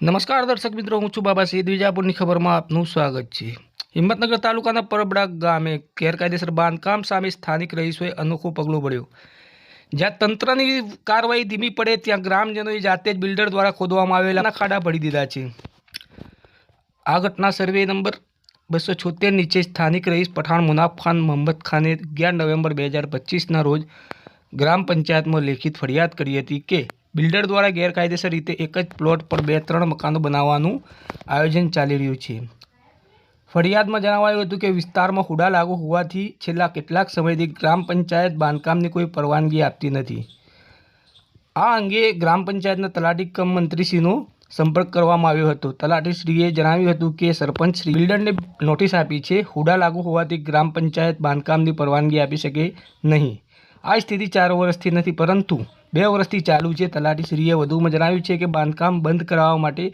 નમસ્કાર દર્શક મિત્રો, હું છું બાબા સૈદ વિજાપુરની ખબરમાં આપનું સ્વાગત છે. હિંમતનગર તાલુકાના પરબડા ગામે ગેરકાયદેસર બાંધકામ સામે સ્થાનિક રહીશોએ અનોખું પગલું ભર્યું. જ્યાં તંત્રની કાર્યવાહી ધીમી પડે ત્યાં ગ્રામજનોએ જાતે જ બિલ્ડર દ્વારા ખોદવામાં આવેલા ખાડા ભરી દીધા છે. આ ઘટના સર્વે નંબર બસો છોતેર નીચે સ્થાનિક રહીશ પઠાણ મુનાફ ખાન મોહમ્મદ ખાને અગિયાર નવેમ્બર બે હજાર પચીસના રોજ ગ્રામ પંચાયતમાં લેખિત ફરિયાદ કરી હતી કે બિલ્ડર દ્વારા ગેરકાયદેસર રીતે એક જ પ્લોટ પર બે ત્રણ મકાનો બનાવવાનું આયોજન ચાલી રહ્યું છે. ફરિયાદમાં જણાવાયું હતું કે વિસ્તારમાં હુડા લાગુ હોવાથી છેલ્લા કેટલાક સમયથી ગ્રામ પંચાયત બાંધકામની કોઈ પરવાનગી આપતી નથી. આ અંગે ગ્રામ પંચાયતના તલાટી કમ મંત્રીશ્રીનો સંપર્ક કરવામાં આવ્યો હતો. તલાટીશ્રીએ જણાવ્યું હતું કે સરપંચ શ્રી બિલ્ડરને નોટિસ આપી છે, હુડા લાગુ હોવાથી ગ્રામ પંચાયત બાંધકામની પરવાનગી આપી શકે નહીં. આ સ્થિતિ ચાર વર્ષથી નથી, પરંતુ બે વર્ષથી ચાલુ છે. તલાટીશ્રીએ વધુમાં જણાવ્યું છે કે બાંધકામ બંધ કરાવવા માટે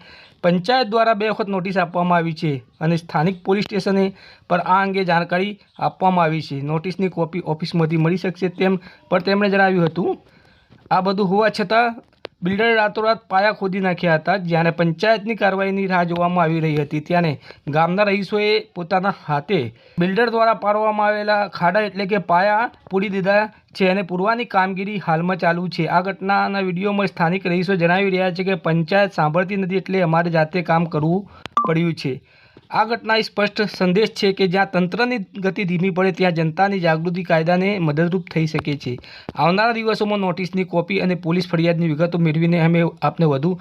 પંચાયત દ્વારા બે વખત નોટિસ આપવામાં આવી છે અને સ્થાનિક પોલીસ સ્ટેશને પર આ અંગે જાણકારી આપવામાં આવી છે. નોટિસની કોપી ઓફિસમાંથી મળી શકશે તેમ પણ તેમણે જણાવ્યું હતું. આ બધું હોવા છતાં બિલ્ડરે રાતોરાત પાયા ખોદી નાખ્યા હતા, જ્યારે પંચાયતની કાર્યવાહીની રાહ જોવામાં આવી રહી હતી. ત્યારે ગામના રહીશોએ પોતાના હાથે બિલ્ડર દ્વારા પાડવામાં આવેલા ખાડા એટલે કે પાયા પૂરી દીધા છે અને પૂરવાની કામગીરી હાલમાં ચાલુ છે. આ ઘટનાના વિડીયોમાં સ્થાનિક રહીશો જણાવી રહ્યા છે કે પંચાયત સાંભળતી નથી એટલે અમારે જાતે કામ કરવું પડ્યું છે. આ ઘટના એ સ્પષ્ટ સંદેશ છે કે જ્યાં તંત્રની ગતિ ધીમી પડે ત્યાં જનતાની જાગૃતિ કાયદાને મદદરૂપ થઈ શકે છે. આવનારા દિવસોમાં નોટિસની કોપી અને પોલીસ ફરિયાદની વિગતો મેળવીને અમે આપને વધુ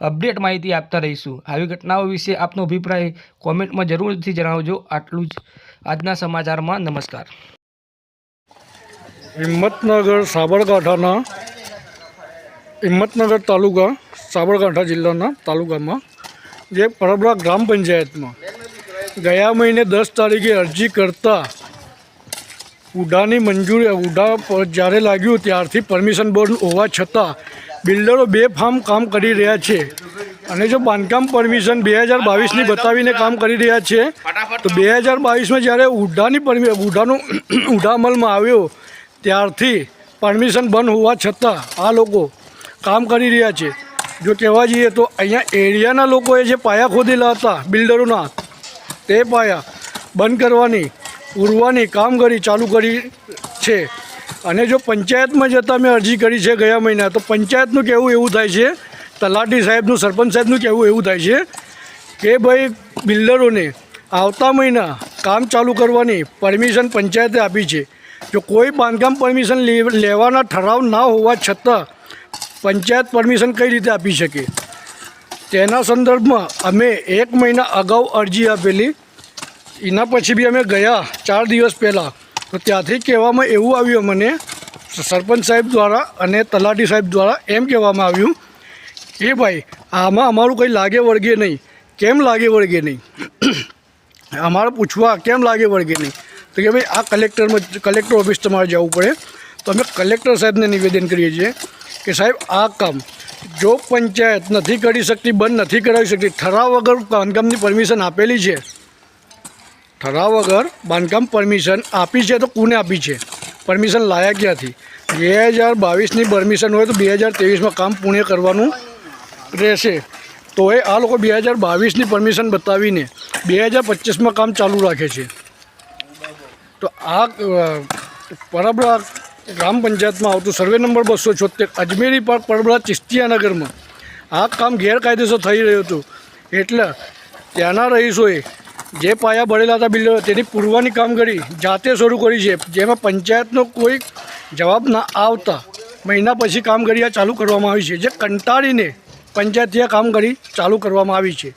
અપડેટ માહિતી આપતા રહીશું. આવી ઘટનાઓ વિશે આપનો અભિપ્રાય કોમેન્ટમાં જરૂરથી જણાવજો. આટલું જ આજના સમાચારમાં. નમસ્કાર. હિંમતનગર, સાબરકાંઠાના, હિંમતનગર તાલુકા, સાબરકાંઠા જિલ્લાના તાલુકામાં, જે પરબરા ગ્રામ પંચાયતમાં ગયા મહિને દસ તારીખે અરજી કરતા ઉડાની મંજૂરી ઉડા પર જ્યારે લાગ્યું ત્યારથી પરમિશન બોર્ડ હોવા છતાં બિલ્ડરો બે ફાર્મ કામ કરી રહ્યા છે. અને જો બાંધકામ પરમિશન બે હજાર બાવીસની બતાવીને કામ કરી રહ્યા છે તો બે હજાર બાવીસમાં જ્યારે ઉડાની પરમિ ઉડાનું ઉડા અમલમાં આવ્યો ત્યારથી પરમિશન બંધ હોવા છતાં આ લોકો કામ કરી રહ્યા છે. જો કહેવા જઈએ તો અહીંયા એરિયાના લોકોએ જે પાયા ખોદેલા હતા બિલ્ડરોના તે પાયા બંધ કરવાની પૂરવાની કામગીરી ચાલુ કરી છે. અને જો પંચાયતમાં જતાં મેં અરજી કરી છે ગયા મહિના, તો પંચાયતનું કહેવું એવું થાય છે, તલાટી સાહેબનું, સરપંચ સાહેબનું કહેવું એવું થાય છે કે ભાઈ બિલ્ડરોને આવતા મહિના કામ ચાલુ કરવાની પરમિશન પંચાયતે આપી છે. જો કોઈ બાંધકામ પરમિશન લેવાના ઠરાવ ના હોવા છતાં પંચાયત પરમિશન કઈ રીતે આપી શકે? તેના સંદર્ભમાં અમે એક મહિના અગાઉ અરજી આપેલી. એના પછી બી અમે ગયા ચાર દિવસ પહેલાં. તો ત્યાંથી કહેવામાં એવું આવ્યું મને સરપંચ સાહેબ દ્વારા અને તલાટી સાહેબ દ્વારા એમ કહેવામાં આવ્યું કે ભાઈ, આમાં અમારું કંઈ લાગે વળગે નહીં. કેમ લાગે વળગે નહીં? અમારે પૂછવા કેમ લાગે વળગે નહીં? તો કે ભાઈ, આ કલેક્ટરમાં, કલેક્ટર ઓફિસ તમારે જવું પડે. તો અમે કલેક્ટર સાહેબને નિવેદન કરીએ છીએ કે સાહેબ, આ કામ જો પંચાયત નથી કરી શકતી, બંધ નથી કરાવી શકતી, ઠરાવ વગર બાંધકામની પરમિશન આપેલી છે. ઠરાવ વગર બાંધકામ પરમિશન આપી છે તો કોને આપી છે? પરમિશન લાયા ક્યાંથી? બે હજાર બાવીસની પરમિશન હોય તો બે હજાર ત્રેવીસમાં કામ પૂર્ણ કરવાનું રહેશે. તો એ આ લોકો બે હજાર બાવીસની પરમિશન બતાવીને બે હજાર પચીસમાં કામ ચાલુ રાખે છે. તો આ પરબડા ગ્રામ પંચાયતમાં આવતું સર્વે નંબર બસો છોતેર, અજમેરી પાર્ક પરબળા ચિસ્તિયાનગરમાં. આ કામ ગેરકાયદેસર થઈ રહ્યું હતું. એટલે ત્યાંના રહીશોએ જે પાયા ભરેલા હતા બિલ્ડરો, તેની પૂરવાની કામગીરી જાતે શરૂ કરી છે. જેમાં પંચાયતનો કોઈ જવાબ ના આવતા મહિના પછી કામગીરી આ ચાલુ કરવામાં આવી છે. જે કંટાળીને પંચાયતીય કામગીરી ચાલુ કરવામાં આવી છે.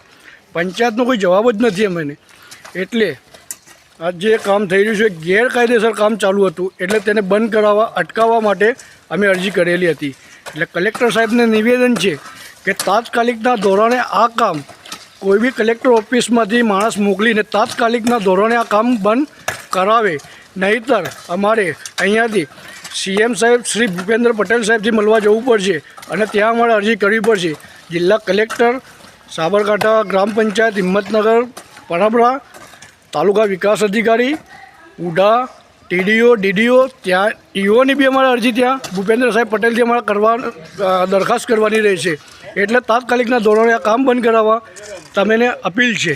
પંચાયતનો કોઈ જવાબ જ નથી અમને. એટલે આ જે કામ થઈ રહ્યું છે, ગેરકાયદેસર કામ ચાલુ હતું, એટલે તેને બંધ કરાવવા, અટકાવવા માટે અમે અરજી કરેલી હતી. એટલે કલેક્ટર સાહેબને નિવેદન છે કે તાત્કાલિકના ધોરણે આ કામ કોઈ બી કલેક્ટર ઓફિસમાંથી માણસ મોકલીને તાત્કાલિકના ધોરણે આ કામ બંધ કરાવે. નહીતર અમારે અહીંયાથી સીએમ સાહેબ શ્રી ભૂપેન્દ્ર પટેલ સાહેબથી મળવા જવું પડશે અને ત્યાં અમારે અરજી કરવી પડશે. જિલ્લા કલેક્ટર સાબરકાંઠા ગ્રામ પંચાયત હિંમતનગર પરબડા તાલુકા વિકાસ અધિકારી ઉડા ટીડીઓ, ડીડીઓ, ત્યાં ઈઓની બી અમારે અરજી ત્યાં. ભૂપેન્દ્ર સાહેબ પટેલથી અમારે કરવા દરખાસ્ત કરવાની રહેશે. એટલે તાત્કાલિકના ધોરણે આ કામ બંધ કરાવવા તમે એને અપીલ છે.